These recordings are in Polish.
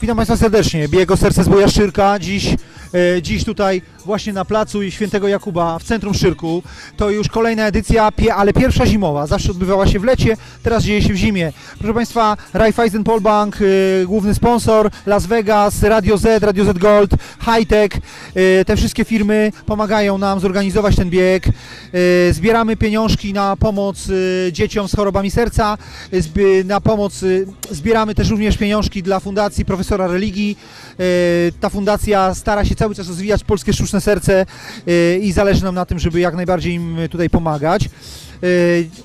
Witam Państwa serdecznie. Biego Serce z Szyrka. Dziś, dziś tutaj właśnie na placu Świętego Jakuba w centrum Szyrku. To już kolejna edycja, ale pierwsza zimowa. Zawsze odbywała się w lecie, teraz dzieje się w zimie. Proszę Państwa, Raiffeisen Polbank, e, główny sponsor, Las Vegas, Radio Z, Radio Z Gold, Hightech. E, te wszystkie firmy pomagają nam zorganizować ten bieg. E, zbieramy pieniążki na pomoc e, dzieciom z chorobami serca. E, na pomoc e, zbieramy też również pieniążki dla Fundacji Profesora Religii. E, Ta fundacja stara się cały czas rozwijać polskie sztuczne serce e, i zależy nam na tym, żeby jak najbardziej im tutaj pomagać. E,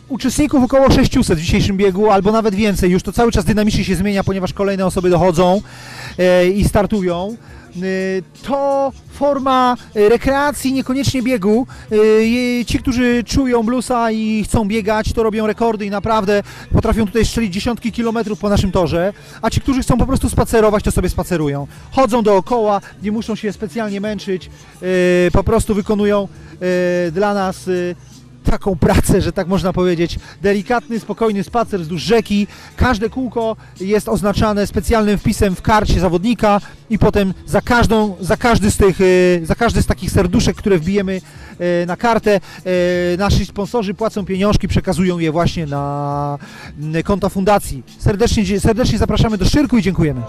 Uczestników około 600 w dzisiejszym biegu, albo nawet więcej. Już to cały czas dynamicznie się zmienia, ponieważ kolejne osoby dochodzą e, i startują. Y, To forma y, rekreacji, niekoniecznie biegu. Y, Ci, którzy czują bluesa i chcą biegać, to robią rekordy i naprawdę potrafią tutaj strzelić dziesiątki kilometrów po naszym torze. A ci, którzy chcą po prostu spacerować, to sobie spacerują. Chodzą dookoła, nie muszą się specjalnie męczyć, po prostu wykonują dla nas taką pracę, że tak można powiedzieć. Delikatny, spokojny spacer wzdłuż rzeki. Każde kółko jest oznaczane specjalnym wpisem w karcie zawodnika i potem za każdą, za każdy z tych, y, za każdy z takich serduszek, które wbijemy y, na kartę, y, nasi sponsorzy płacą pieniążki, przekazują je właśnie na konta fundacji. Serdecznie, serdecznie zapraszamy do Szyrku i dziękujemy.